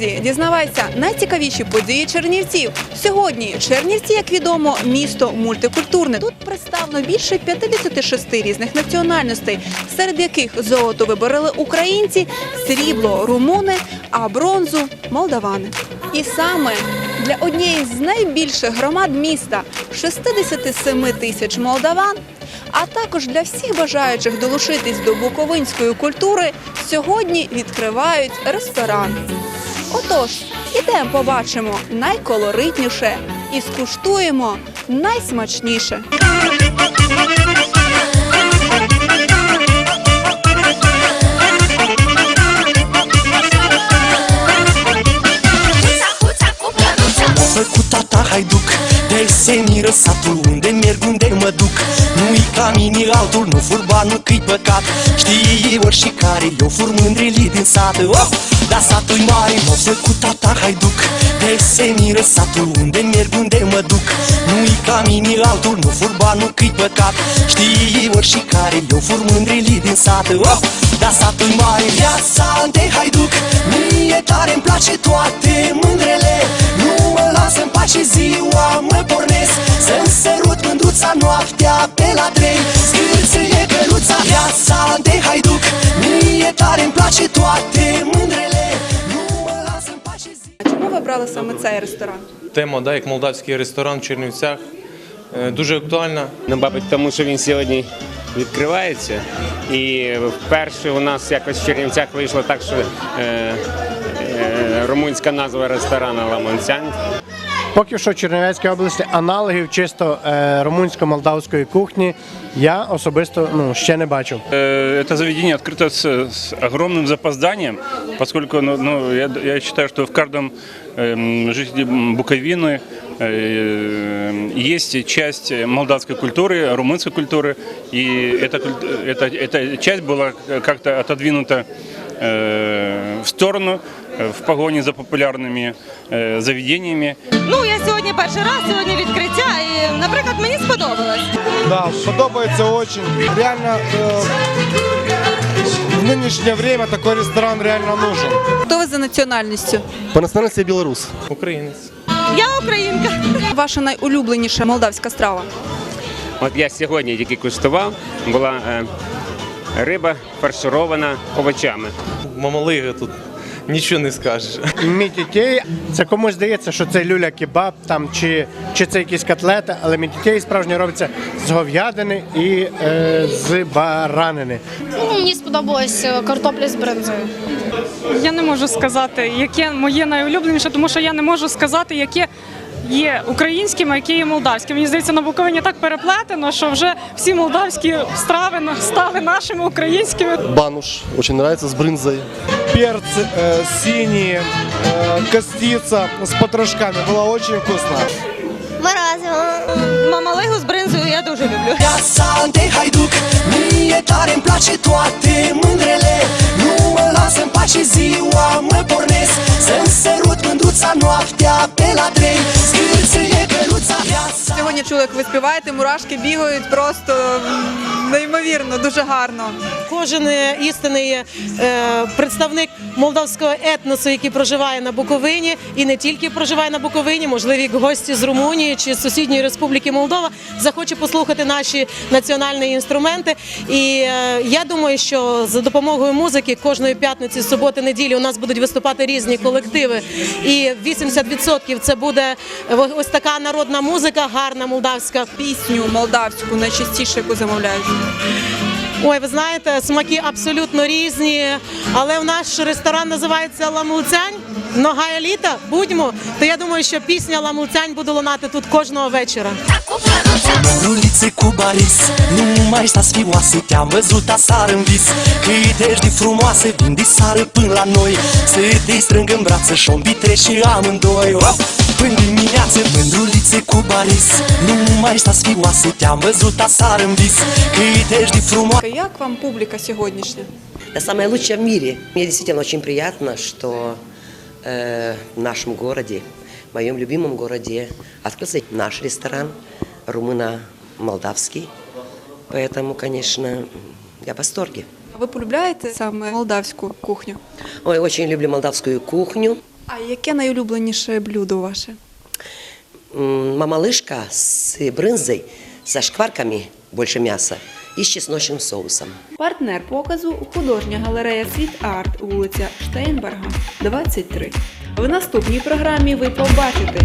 Вікіпедії дізнавайся найцікавіші події Чернівців. Сьогодні Чернівці, як відомо, місто мультикультурне. Тут представлено більше 56 різних національностей, серед яких золото вибороли українці, срібло румуни, а бронзу молдавани. І саме для однієї з найбільших громад міста 67 тисяч молдаван. А також для всіх бажаючих долучитись до буковинської культури сьогодні відкривають ресторан. Отож, ідемо побачимо найколоритніше і скуштуємо найсмачніше. Unde merg, unde mă duc? Nu-i ca mine altul Nu fur bani, nu că-i păcat Știi oricare Eu fur mândrilii din sat. Oh! Dar satul-i mare M-a făcut tata haiduc De se miră satul Unde merg, unde mă duc? Nu-i ca mine altul Nu fur bani, nu că-i păcat Știi oricare Eu fur mândrilii din sat. Oh! Dar satul-i mare Viața de haiduc la trei Scârțâie căruța viața de haiduc Mie tare îmi place toate mândrele Nu mă las în pace ziua Чому ви обрали саме цей ресторан? Тема, да, як молдавський ресторан в Чернівцях, е, дуже актуальна. Ну, мабуть, тому що він сьогодні відкривається. І вперше у нас якось в Чернівцях вийшло так, що е, е, румунська назва ресторану Ламонцян. Поки що в Чернівецькій області аналогів чисто е, румунсько-молдавської кухні я особисто ну, ще не бачив. Э, Это заведение открыто с, с огромным запозданием, поскольку ну, ну, я, я считаю, что в каждом эм, жителе Буковины э, есть часть молдавской культуры, румынской культуры, и эта, куль- эта, эта часть была как-то отодвинута э, в сторону э, в погоне за популярными э, заведениями. Ну, я сьогодні перший раз, сьогодні відкриття, і, наприклад, мені сподобалось. Да, подобается очень. Реально э, в нынешнее время такой ресторан реально нужен. Хто ви за національністю? По национальности я белорус. Українець. Я українка. Ваша найулюбленіша молдавська страва? От я сьогодні тільки куштував, була е, риба фарширована овочами. Мамалига тут нічого не скажеш. Мітітєй, це комусь здається, що це люля-кебаб там, чи, чи це якісь котлети, але мітітєй справжньо робиться з говядини і е, з баранини. Ну, мені сподобалась е, картопля з бринзою. Я не можу сказати, яке моє найулюбленіше, тому що я не можу сказати, яке є українським, а яке є молдавським. Мені здається, на Буковині так переплетено, що вже всі молдавські страви на- стали нашими українськими. Бануш очень нравится с брынзой. Перцы э, синие, э, костица с потрошками. Было очень вкусно. Морозиво. Мамалигу з бринзою я дуже люблю. Viața de haiduc Mie tare îmi place toate mândrele Nu mă las în pace ziua, mă pornesc Să-mi sărut mândruța noaptea pe la trei Scârțâie căruța viața Сьогодні чули, як ви співаєте, мурашки бігають просто неймовірно, дуже гарно. Кожен істинний е, представник молдавського етносу, який проживає на Буковині, і не тільки проживає на Буковині, можливі гості з Румунії чи з сусідньої Республіки Молдова, захоче послухати наші національні інструменти. І е, я думаю, що за допомогою музики кожної п'ятниці, суботи, неділі у нас будуть виступати різні колективи. І 80% це буде е, ось така народна музика, гарна молдавська. Пісню молдавську найчастіше, яку замовляють. Ой, ви знаєте, смаки абсолютно різні, але в наш ресторан називається Ламулцянь. Нога еліта, будьмо. То я думаю, що пісня Ламулцянь буде лунати тут кожного вечора. Mândrulițe cu baris Nu mai sta sfioase Te-am văzut aseară în vis Cât ești de frumoase Vin de sară până la noi Să te strâng în brațe Și-o și! Până dimineață Mândrulițe cu baris Nu mai sta sfioase Te-am văzut aseară în vis Cât ești de frumoase Як вам публіка сьогоднішня? Это самое лучшее в мире. Мне действительно очень приятно, что э, в нашем городе, в моем любимом городе, открылся наш ресторан, румыно-молдавский. Поэтому, конечно, я в восторге. Ви полюбляєте саме молдавську кухню? Ой, очень люблю молдавскую кухню. А яке найулюбленіше блюдо ваше? М, Мамалышка с брынзой, со шкварками, больше мяса, и с чесночным соусом. Партнер показу художня галерея Світ Арт, вулиця Штейнберга, 23. В наступній програмі ви побачите,